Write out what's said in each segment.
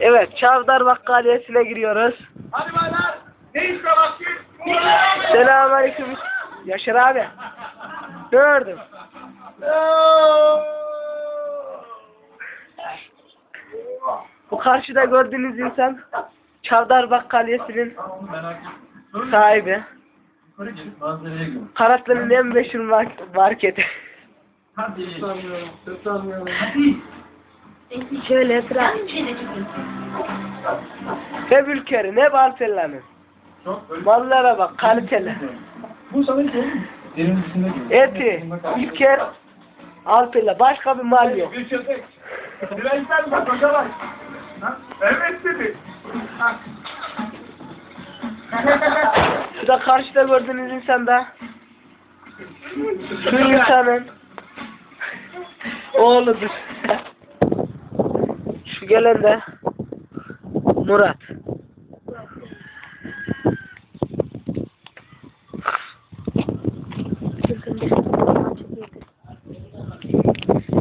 Evet, Çavdar Bakkaliyesi'ne giriyoruz. Hadi baylar. Ne iş bakayım? Selamünaleyküm. Yaşar abi. Gördüm. Bu karşıda gördüğünüz insan Çavdar Bakkaliyesi'nin sahibi. Karatlı'nın en meşhur mark- marketi. Hadi. Şöyle etraf. Ne Bülker'i ne öyle. Mallara bak kaliteli. Bu sana dışında gibi. Eti, Bülker, Alpilla. Başka bir mal yok. Dirençler bak hoca bak. Evet dedi. Ha. Şu da karşıda gördüğünüz insan da şu insanın oğludur. Şu gelen de Murat.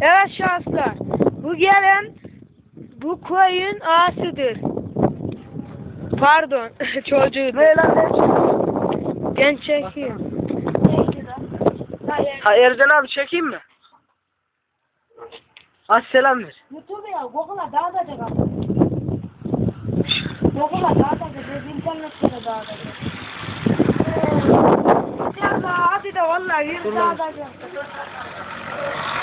Evet şanslar. Bu gelen bu koyun ağasıdır. Pardon lan ne? Ben çekiyorum. Ha Ercan abi çekeyim mi? Az selam ver. YouTube دادا جگہ دادا جگہ دادا جگہ